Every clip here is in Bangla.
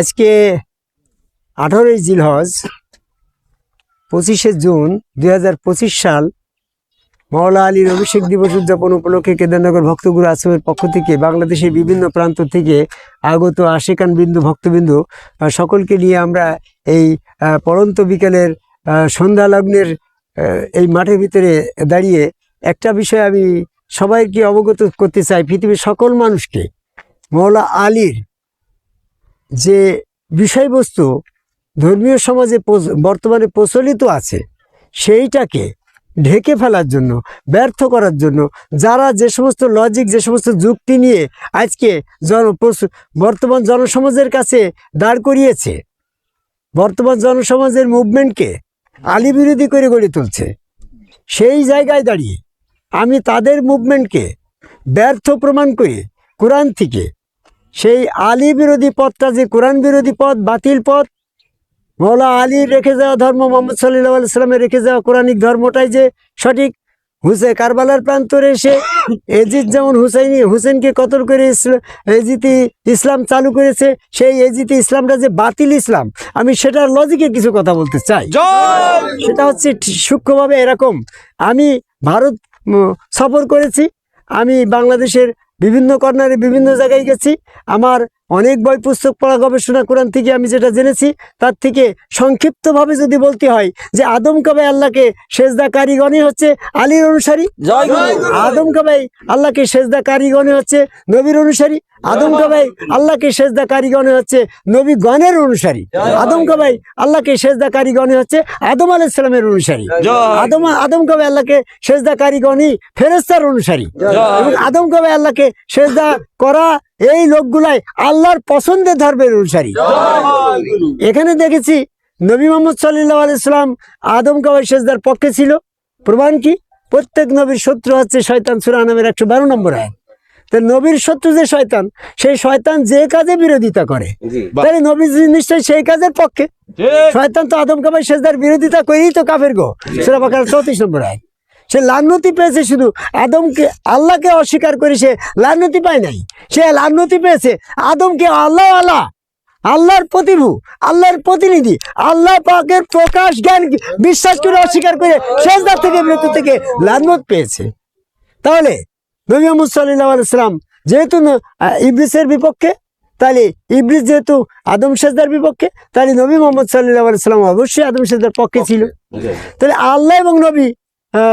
আজকে আঠারোই জিলহজ পঁচিশে জুন দু হাজার পঁচিশ সাল মাওলা আলীর অভিষেক দিবস উদযাপন উপলক্ষে কেদারনগর ভক্তগুরু আশ্রমের পক্ষ থেকে বাংলাদেশের বিভিন্ন প্রান্ত থেকে আগত আশেকান বিন্দু ভক্তবিন্দু সকলকে নিয়ে আমরা এই আহ, পড়ন্ত বিকেলের সন্ধ্যা লগ্নের এই মাঠের ভিতরে দাঁড়িয়ে একটা বিষয় আমি সবাইকে অবগত করতে চাই পৃথিবীর সকল মানুষকে। মৌলা আলীর যে বিষয়বস্তু ধর্মীয় সমাজে বর্তমানে প্রচলিত আছে, সেইটাকে ঢেকে ফেলার জন্য, ব্যর্থ করার জন্য, যারা যে সমস্ত লজিক যে সমস্ত যুক্তি নিয়ে আজকে জন বর্তমান জনসমাজের কাছে দাঁড় করিয়েছে, বর্তমান জনসমাজের মুভমেন্টকে আলী বিরোধী করে গড়ে তুলছে, সেই জায়গায় দাঁড়িয়ে আমি তাদের মুভমেন্টকে ব্যর্থ প্রমাণ করে কোরআন থেকে সেই আলী বিরোধী পথটা যে কোরআন বিরোধী পথ বাতিল পথ মৌলা আলীর রেখে যাওয়া ধর্ম মোহাম্মদ সাল্লাহ আলাইস্লামের রেখে যাওয়া কোরআনিক ধর্মটাই যে সঠিক হুসে কারবালার প্রান্তরে এসে এজিদ যেমন হুসাইনি হুসেনকে কতল করে এজিতি ইসলাম চালু করেছে সেই এজিতি ইসলামটা যে বাতিল ইসলাম আমি সেটার লজিকে কিছু কথা বলতে চাই। সেটা হচ্ছে সূক্ষ্মভাবে এরকম আমি ভারত সফর করেছি আমি বাংলাদেশের বিভিন্ন কর্নারে বিভিন্ন জায়গায় গেছি। আমার অনেক বই পুস্তক পড়া গবেষণা কোরআন থেকে আমি যেটা জেনেছি তার থেকে সংক্ষিপ্তভাবে যদি বলতে হয় যে আদম কাবাই আল্লাহকে সেজদা কারিগণই হচ্ছে আলীর অনুসারী? আদম কাবাই আল্লাহকে সেজদা কারিগণে হচ্ছে নবীর অনুসারী? আদম কাবাই আল্লাহকে সেজদা কারিগণে হচ্ছে নবী গণের অনুসারী আদম কাবাই আল্লাহকে সেজদা কারিগণে হচ্ছে আদম আলাইসালামের অনুসারী? আদম আদম কবে আল্লাহকে সেজদা কারিগণই ফেরেস্তার অনুসারী? এবং আদম কবে আল্লাহকে সেজদা করা এই লোকগুলাই আল্লাহর পছন্দের ধর্মের অনুসারী। এখানে দেখেছি নবী মোহাম্মদ সাল্লাহ আলাইসালাম আদম কবে সেজদার পক্ষে ছিল। প্রমাণ কি? প্রত্যেক নবীর শত্রু হচ্ছে শয়তান সুরা নামের একশো বারো নম্বর আয় তো নবীর শত্রু যে শয়তান সেই শয়তান যে কাজে বিরোধিতা করে। তাহলে নবী নিশ্চয়ই সেই কাজের পক্ষে। শয়তান তো আদম কাবাই সেজদার বিরোধিতা করেই তো কাফের গো। সেটা চৌত্রিশ নম্বর আয় সে লান্নতি পেয়েছে শুধু। আদমকে আল্লাহকে অস্বীকার করে সে লান্নতি পায় নাই। সে লান্নতি পেয়েছে আদমকে আল্লাহ আল্লাহ আল্লাহর প্রতিভু আল্লাহর প্রতিনিধি আল্লাহ পাকের প্রকাশ জ্ঞান বিশ্বাস করে অস্বীকার করে সেজদার থেকে মৃত্যু থেকে লান্নত পেয়েছে। তাহলে নবী সাল্লাহ যেহেতু ইবলিসের বিপক্ষে তাহলে ইবলিস যেহেতু আদম সেজদার বিপক্ষে তাহলে নবী মোহাম্মদ সাল্লাহ আলাইসালাম অবশ্যই আদম সেজদার পক্ষে ছিল। তাহলে আল্লাহ এবং নবী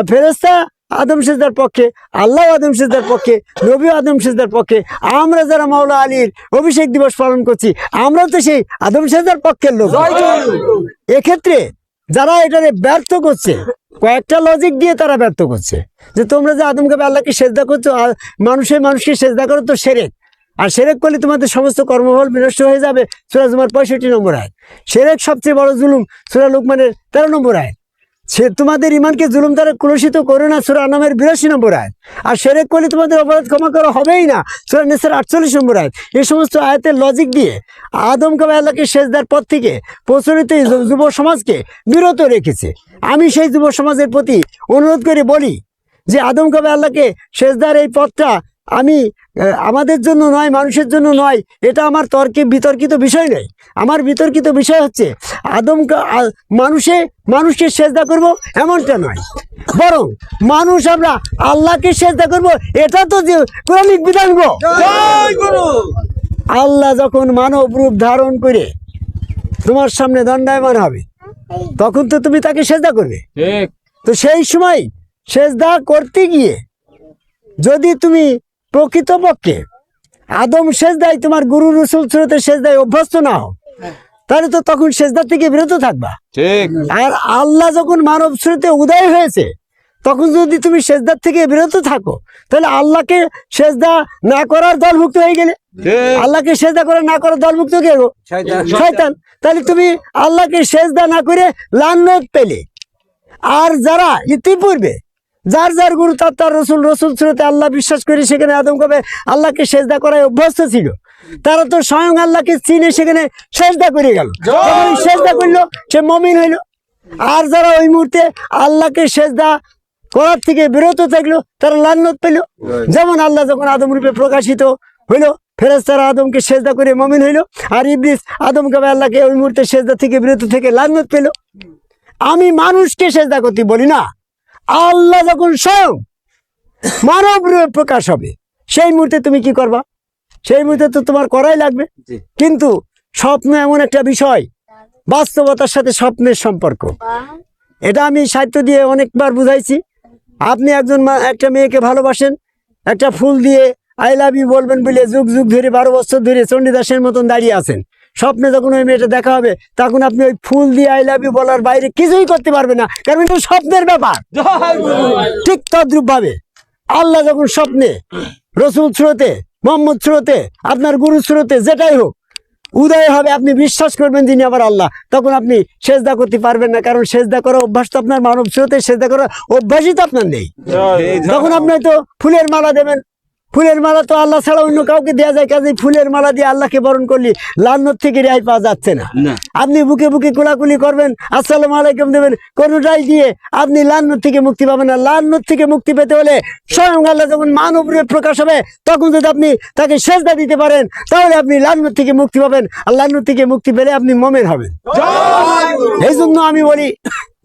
ফেরেস্তা আদম সেজদার পক্ষে আল্লাহ আদম সেজদার পক্ষে নবী আদম সেজদার পক্ষে আমরা যারা মাওলা আলীর অভিষেক দিবস পালন করছি আমরা তো সেই আদম সেজদার পক্ষের লোক। এক্ষেত্রে যারা এটারে ব্যর্থ করছে কয়েকটা লজিক দিয়ে তারা ব্যর্থ করছে। যে তোমরা যে আদম কাবে আল্লাহকে সেজদা করছ আর মানুষের মানুষকে সেজদা করো তো সেরেক। আর সেরেক করলে তোমাদের সমস্ত কর্মফল বিনষ্ট হয়ে যাবে সুরা জুমার পঁয়ষট্টি নম্বর আয় সেরেক সবচেয়ে বড় জুলুম সুরা লোকমানের তেরো নম্বর আয় সে তোমাদের ইমানকে জুলুম দ্বারা কুলসিত করো না, সুরা নামের বিরাশি নম্বর আয় আর সেরেক করলে তোমাদের অপরাধ ক্ষমা করা হবেই না, সুরা নেসার আটচল্লিশ নম্বর আয় এই সমস্ত আয়াতের লজিক দিয়ে আদম কাবে আল্লাহকে শেষদার পথ থেকে প্রচলিত যুব সমাজকে বিরত রেখেছে। আমি সেই যুব সমাজের প্রতি অনুরোধ করে বলি যে আদম কাবে আল্লাহকে শেষদার এই পথটা আমি আমাদের জন্য নয় মানুষের জন্য নয় এটা আমার তর্কে বিতর্কিত বিষয় নয়। আমার বিতর্কিত বিষয় হচ্ছে আদম মানুষে মানুষকে সেজদা করব এমনটা নয়। বরং মানুষ আমরা আল্লাহকে সেজদা করব এটা তো যে কোরআনিক বিধান গো। আল্লাহ যখন মানব রূপ ধারণ করে তোমার সামনে দণ্ডায়মান হবে তখন তো তুমি তাকে সেজদা করবে। তো সেই সময় সেজদা করতে গিয়ে যদি তুমি প্রকৃতপক্ষে। আদম সেজদায় তোমার গুরু রসুল স্রোতের সেজদায় অভ্যস্ত না হও তাহলে তো তখন সেজদা থেকে বিরত থাকবা। আর আল্লাহ যখন মানব স্রোতে উদয় হয়েছে তখন যদি তুমি সেজদার থেকে বিরত থাকো তাহলে আল্লাহকে সেজদা না করার দলভুক্ত হয়ে গেলে। আল্লাহকে সেজদা করে না করার দলভুক্ত কে গো? শয়তান। তাহলে তুমি আল্লাহকে সেজদা না করে লান্নত পেলে। আর যারা ইতিপূর্বে যার যার গুরু তার তার রসুল রসুল স্রোতে আল্লাহ বিশ্বাস করে সেখানে আদম কবে আল্লাহকে সেজদা করায় অভ্যস্ত ছিল। তারা তো স্বয়ং আল্লাহকে চিনে সেখানে সেজদা করে গেল। সেজদা করল সে মমিন হইল। আর যারা ওই মুহূর্তে আল্লাহকে সেজদা করার থেকে বিরত থাকল তারা লান্নত পেল। যেমন আল্লাহ যখন আদম রূপে প্রকাশিত হইল ফেরেস্তারা আদমকে সেজদা করে মমিন হইল। আর ইবলিস আদমকে বা আল্লাহকে ওই মুহূর্তে সেজদা থেকে বিরত থেকে লান্নত পেল। আমি মানুষকে সেজদা করতে বলি না। আল্লাহ যখন স্বয়ং মানব রূপে প্রকাশ হবে সেই মুহূর্তে তুমি কি করবা? সেই মুহূর্তে তো তোমার করাই লাগবে। কিন্তু স্বপ্ন এমন একটা বিষয় বাস্তবতার সাথে স্বপ্নের সম্পর্ক। এটা আমি সাহিত্য দিয়ে অনেকবার বুঝাইছি। আপনি একজন মা- একটা মেয়েকে ভালোবাসেন একটা ফুল দিয়ে আই লাভ ইউ বলবেন বলে যুগ যুগ ধরে বারো বছর ধরে চণ্ডীদাসের মতন দাঁড়িয়ে আছেন। স্বপ্নে যখন ওই মেয়েটা দেখা হবে তখন আপনি ওই ফুল দিয়ে আই লাভ ইউ বলার বাইরে কিছুই করতে পারবে না। কারণ এটা স্বপ্নের ব্যাপার। ঠিক তদ্রুপ ভাবে আল্লাহ যখন স্বপ্নে রসুল স্রোতে মোহাম্মদ স্রোতে আপনার গুরু স্রোতে যেটাই হোক উদয় হবে আপনি বিশ্বাস করবেন যিনি আবার আল্লাহ তখন আপনি সেজদা করতে পারবেন না। কারণ সেজদা করা অভ্যাস তো আপনার মানব স্রোতে সেজদা করা অভ্যাসই তো আপনার নেই। তখন আপনি তো ফুলের মালা দেবেন ফুলের মালা তো আল্লাহ ছাড়া অন্য কাউকে দেওয়া যায় কাজে ফুলের মালা দিয়ে আল্লাহকে বরণ করলি লান্নত থেকে রেহাই পাওয়া যাচ্ছে না। আপনি বুকে বুকে কোলাকুলি করবেন আসসালামু আলাইকুম দেবেন কোনটাই দিয়ে আপনি লান্নত থেকে মুক্তি পাবেন না। লান্নত থেকে মুক্তি পেতে হলে স্বয়ং আল্লাহ যখন মানব রূপে প্রকাশ হবে তখন যদি আপনি তাকে সেজদা দিতে পারেন তাহলে আপনি লান্নত থেকে মুক্তি পাবেন। আর লান্নত থেকে মুক্তি পেলে আপনি মমের হবেন। এই জন্য আমি বলি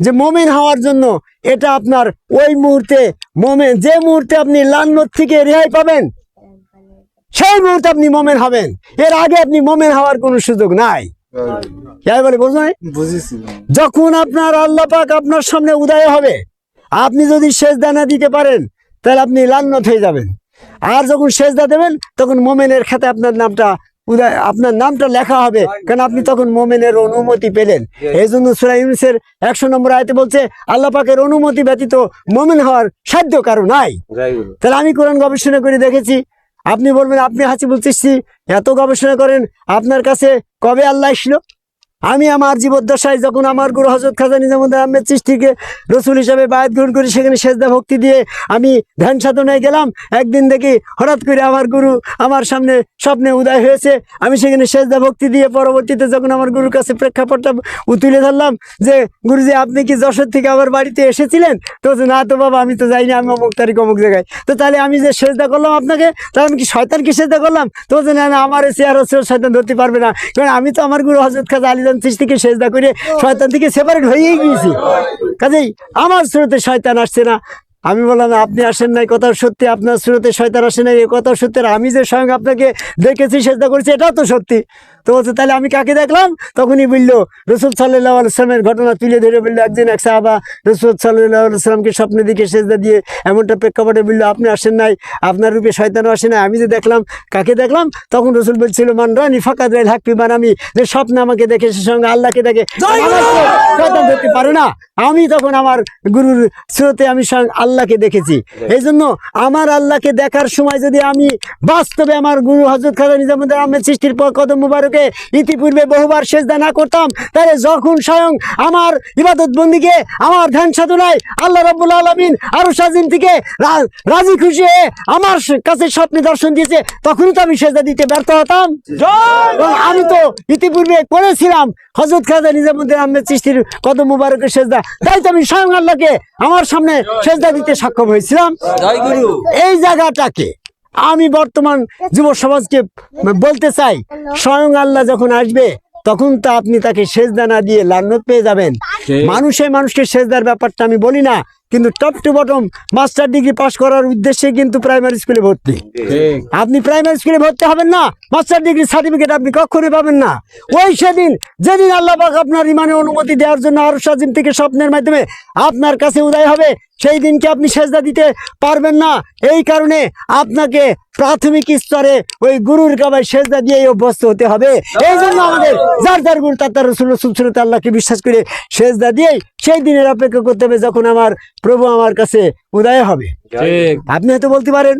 যে মোমেন হওয়ার জন্য এটা আপনার ওই মুহূর্তে মোমেন যে মুহূর্তে আপনি লান্নত থেকে রেহাই পাবেন সেই মুহূর্তে আপনি মোমেন হবেন। এর আগে আপনি মোমেন হওয়ার কোনো সুযোগ নাই। বলে যখন আপনার আল্লাহ পাক আপনার সামনে উদয় হবে আপনি যদি সেজদা না দিতে পারেন তাহলে আপনি লান্নত হয়ে যাবেন। আর যখন সেজদা দেবেন তখন মোমেনের খাতে আপনার নামটা আপনার নামটা লেখা হবে। কারণ আপনি তখন মোমেনের অনুমতি পেলেন। এই জন্য সুরা ইউনুসের একশো নম্বর আয়তে বলছে আল্লাহ পাকের অনুমতি ব্যতীত মোমেন হওয়ার সাধ্য কারও নাই। তাহলে আমি কোরআন গবেষণা করে দেখেছি। আপনি বলবেন আপনি হাসি বলতেছি এত গবেষণা করেন আপনার কাছে কবে আল্লাহ আসলো আমি আমার জীবদ্দশায় যখন আমার গুরু হজরত খাজা নিজামুদ্দিন আহমেদ সৃষ্টিকে রসুল হিসাবে বায়াত গ্রহণ করি, সেখানে সেজদা ভক্তি দিয়ে আমি ধ্যান সাধনায় গেলাম। একদিন দেখি হঠাৎ করে আমার গুরু আমার সামনে স্বপ্নে উদয় হয়েছে। আমি সেখানে সেজদা ভক্তি দিয়ে পরবর্তীতে যখন আমার গুরুর কাছে প্রেক্ষাপটটা তুলে ধরলাম যে, গুরুজি, আপনি কি যশোর থেকে আমার বাড়িতে এসেছিলেন? তো না তো বাবা, আমি তো যাইনি, আমি অমুক তারিখ অমুক জায়গায়। তো তাহলে আমি যে সেজদা করলাম আপনাকে, তাহলে আমি কি শয়তানকে সেজদা করলাম? তো না আমার চেয়ার শয়তান ধরতে পারবে না। কারণ আমি তো আমার গুরু হজরত খাজা আলীজান সৃষ্টিকে সেজদা করে শয়তান থেকে সেপারেট হয়েই গিয়েছি। কাজেই আমার স্রোতে শয়তান আসছে না। আমি বললাম আপনি আসেন নাই কথা সত্যি আপনার স্রোতে শয়তান আসে নাই এ কথা সত্যি আর আমি যে স্বয়ং আপনাকে দেখেছি সেজদা করেছি এটাও তো সত্যি। তো বলছে তাহলে আমি কাকে দেখলাম? তখনই বলল রসুল সাল্লাহ আলসালামের ঘটনা তুলে ধরে বলল একদিন এক সাহাবা রসুল সাল্লাহ আলসালামকে স্বপ্নের দিকে সেজদা দিয়ে এমনটা প্রেক্ষাপটে বলল আপনি আসেন নাই আপনার রূপে শয়তানও আসে নাই আমি যে দেখলাম কাকে দেখলাম? তখন রসুল বলছিল মান রানি ফাঁকা দেয় হাকপি মান আমি যে স্বপ্নে আমাকে দেখে সে সঙ্গে আল্লাহকে দেখে আমার শয়তান ধরতে পারে না। আমি তখন আমার গুরুর স্রোতে আমি স্বয়ং আল্লাহকে দেখেছি। এই জন্য আমার আল্লাহকে দেখার সময় যদি আমি বাস্তবে আমার গুরু হজরত খাজা নিজামুদ্দিন আহমেদ সৃষ্টির পর কদম মুবারকে ইতিপূর্বে বহুবার সেজদা না করতাম, তাহলে যখন স্বয়ং আমার ইবাদত বন্দিকে, আমার ধ্যান সাধনায় আল্লাহ রব্বুল আলমিন আরও সাজিম থেকে রাজি খুশি হয়ে আমার কাছে স্বপ্নে দর্শন দিয়েছে, তখনই তো আমি সেজদা দিতে ব্যর্থ হতাম। আমি তো ইতিপূর্বে করেছিলাম হজরত খাজা নিজামুদ্দিন আহমেদ সৃষ্টির কদম মুবারকের সেজদা। তাই তো আমি স্বয়ং আল্লাহকে আমার সামনে সেজদা দিতে সক্ষম হয়েছিলাম। এই জায়গাটাকে আমি বর্তমান যুব সমাজকে বলতে চাই স্বয়ং আল্লাহ যখন আসবে তখন তো আপনি তাকে সেজদা না দিয়ে লান্নত পেয়ে যাবেন। মানুষের মানুষে মানুষকে সেজদার ব্যাপারটা আমি বলি না কিন্তু top to bottom master degree pass করার উদ্দেশ্যে কিন্তু প্রাইমারি স্কুলে ভর্তি। আপনি প্রাইমারি স্কুলে ভর্তি হবেন না মাস্টার ডিগ্রি সার্টিফিকেট আপনি কখনোই পাবেন না। ওই সেদিন যেদিন আল্লাহবাক আপনার ইমানে অনুমতি দেওয়ার জন্য আরও সাজিম থেকে স্বপ্নের মাধ্যমে আপনার কাছে উদয় হবে সেই দিনকে আপনি সেজদা দিতে পারবেন না। এই কারণে আপনাকে প্রাথমিক স্তরে ওই গুরুর কাবায় সেজদা দিয়ে অভ্যস্ত হতে হবে। এই জন্য আমাদের যার যার গুরু তার তার রসুল সুসরত আল্লাহকে বিশ্বাস করে সেজদা দিয়েই সেই দিনের অপেক্ষা করতে হবে যখন আমার প্রভু আমার কাছে উদয় হবে। আপনি হয়তো বলতে পারেন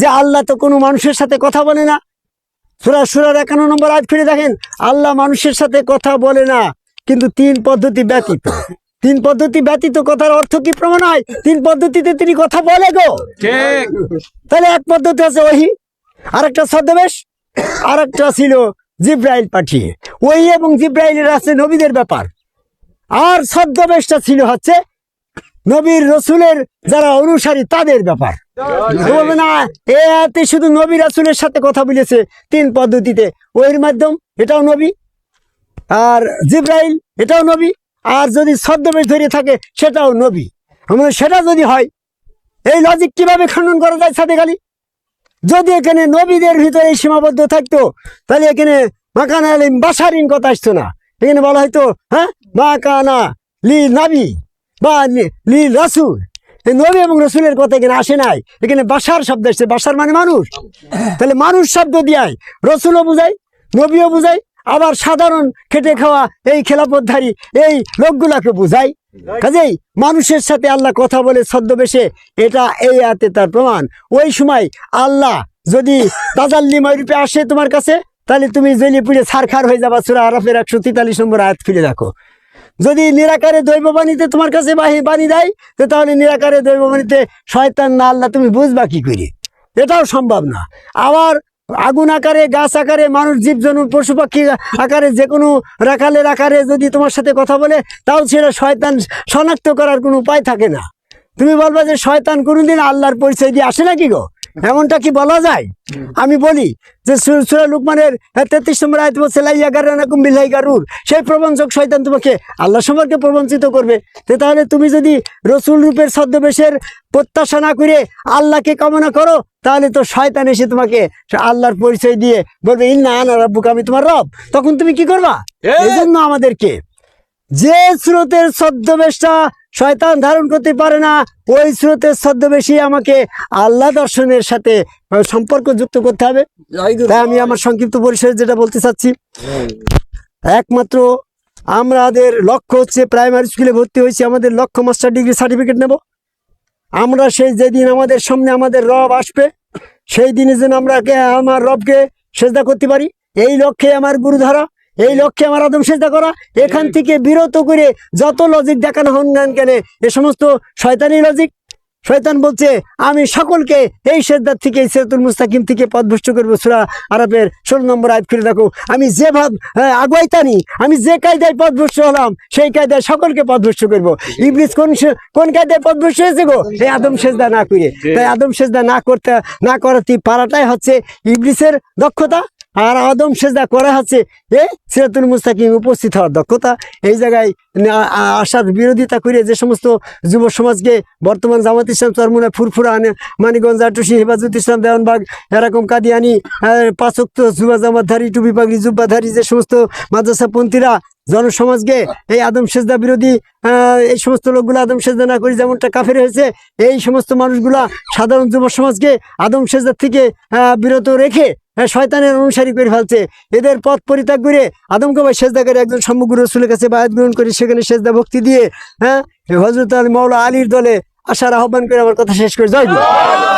যে আল্লাহ তো কোনো মানুষের সাথে কথা বলে না। সুরা সুরার একান্ন নম্বর আজ ফিরে দেখেন আল্লাহ মানুষের সাথে কথা বলে না কিন্তু তিন পদ্ধতি ব্যতীত। তিন পদ্ধতি ব্যতীত কথার অর্থ কি প্রমাণ হয়? তিন পদ্ধতিতে তিনি কথা বলে গো। তাহলে এক পদ্ধতি আছে ওহি আরেকটা ছদ্মবেশ আর একটা ছিল জিব্রাইল পাঠিয়ে। ওই এবং জিব্রাইলের আছে নবীদের ব্যাপার। আর ছদ্মবেশটা ছিল হচ্ছে নবীর রসুলের যারা অনুসারী তাদের ব্যাপার। বলবে না এ আয়াতে শুধু নবী রাসুলের সাথে কথা বলেছে তিন পদ্ধতিতে। ওইর মাধ্যম এটাও নবী। আর জিব্রাইল এটাও নবী। আর যদি ছদ্মবেশ ধরে থাকে সেটাও নবী। আমরা সেটা যদি হয় এই লজিক কীভাবে খণ্ডন করা যায় সাথে খালি যদি এখানে নবীদের ভিতরে সীমাবদ্ধ থাকতো তাহলে এখানে মাকানা আলিম বাসারিন কথা আসতো না। এখানে বলা হয়তো হ্যাঁ? মাকানা লি নাবি। বা লি- লি রসুল। নবী এবং রসুলের কথা এখানে আসে নাই। এখানে বাসার শব্দ এসছে। বাসার মানে মানুষ। তাহলে মানুষ শব্দ দিয়াই। রসুলও বুঝায় নবীও বুঝায় আবার সাধারণ খেটে খাওয়া এই খেলাপথধারী এই লোকগুলাকে বুঝায় কাজেই মানুষের সাথে আল্লাহ কথা বলে ছদ্মবেশে এটা এই আয়াতে তার প্রমাণ। ওই সময় আল্লাহ যদি তাজাল্লিময় রূপে আসে তোমার কাছে, তাহলে তুমি জেলি পুড়ে ছারখার হয়ে যাবা। সুরা আরফের একশো তেতাল্লিশ নম্বর আয়াত ফিরে দেখো। যদি নিরাকারে দৈব বাণীতে তোমার কাছে বাণী দেয়, তো তাহলে নিরাকারে দৈব বাণীতে শয়তান না আল্লাহ তুমি বুঝবা কি করে? এটাও সম্ভব না। আবার আগুন আকারে, গাছ আকারে, মানুষ, জীবজন্তু, পশু পাখি আকারে যে কোনো রাখালের আকারে যদি তোমার সাথে কথা বলে, তাও সেটা শয়তান শনাক্ত করার কোনো উপায় থাকে না। তুমি বলবা যে শয়তান কোনোদিন আল্লাহর পরিচয় দিয়ে আসে নাকি গো? এমনটা কি বলা যায়? আমি বলি যে সূরা লুকমানের তেত্রিশ নম্বর আয়ত বলছে লাইয়া গারানাকুম বিল্লাহি গারুর। সেই প্রবঞ্চক শয়তান তোমাকে আল্লাহ সম্পর্কে প্রবঞ্চিত করবে। তো তাহলে তুমি যদি রসুল রূপের ছদ্মবেশের প্রত্যাশা না করে আল্লাহকে কামনা করো তাহলে তো শয়তান এসে তোমাকে আল্লাহর পরিচয় দিয়ে বলবে ইন্না আনা রব্বুক আমি তোমার রব। তখন তুমি কি করবা? এই জন্য আমাদেরকে যে স্রোতের ছদ্মবেশটা শয়তান ধারণ করতে পারে না। ওই স্রোতের ছদ্মবেশী আমাকে আল্লাহ দর্শনের সাথে সম্পর্ক যুক্ত করতে হবে। তাই আমি আমার সংক্ষিপ্ত পরিসরে যেটা বলতে চাচ্ছি, একমাত্র আমাদের লক্ষ্য হচ্ছে প্রাইমারি স্কুলে ভর্তি হয়েছি, আমাদের লক্ষ্য মাস্টার ডিগ্রি সার্টিফিকেট নেব। আমরা সেই যেদিন আমাদের সামনে আমাদের রব আসবে, সেই দিনে যেন আমরা আমার রবকে সেজদা করতে পারি। এই লক্ষ্যে আমার গুরুধারা এই লক্ষ্যে আমার আদম সেজদা করা এখান থেকে বিরত করে যত লজিক দেখানো হন গান কেন এ সমস্ত শয়তানি লজিক শয়তান বলছে আমি সকলকে এই সেজদার থেকে এই সেতুল মুস্তাকিম থেকে পদভ্রষ্ট করব। সুরা আরবের ষোলো নম্বর আয়াত খুলে দেখো। আমি যে ভাব আগুয়াইতানি আমি যে কায়দায় পদভ্রষ্ট হলাম সেই কায়দায় সকলকে পদভ্রষ্ট করব। ইবলিস কোন কোন কায়দায় পদভ্রষ্ট হয়েছে গো? এই আদম সেজদা না করে। তাই আদম সেজদা না করতে না করাতে পারাটাই হচ্ছে ইবলিসের দক্ষতা। আর আদম সেজা করা হচ্ছে, এ সিরাতুল মুস্তাকিম উপস্থিত হওয়ার দক্ষতা। এই জায়গায় আসার বিরোধিতা করে যে সমস্ত যুব সমাজকে বর্তমান জামাত ইসলাম চরমুনা ফুরফুরা আনে, মানিগঞ্জ আটুসি হেফাজত ইসলাম, দেওয়ানবাগ, এরকম কাদিয়ানি পাঁচক্ত যুবা জামাতধারী, টুপি পাগড়ি জুব্বাধারী যে সমস্ত মাদ্রাসাপন্থীরা জনসমাজকে এই আদম সেজদা বিরোধী এই সমস্ত লোকগুলো আদম সেজদা না করে যেমনটা কাফের হয়েছে, এই সমস্ত মানুষগুলা সাধারণ যুব সমাজকে আদম সেজদার থেকে বিরত রেখে শয়তানের অনুসারী করে ফেলছে এদের পথ পরিত্যাগ করে আদমকে ভাই সেজদা করে একজন সম্মুখ রসুলের কাছে বায়াত গ্রহণ করে সেখানে সেজদা ভক্তি দিয়ে হ্যাঁ হজরত আলী মৌলা আলীর দলে আসার আহ্বান করে আমার কথা শেষ করে গুরু।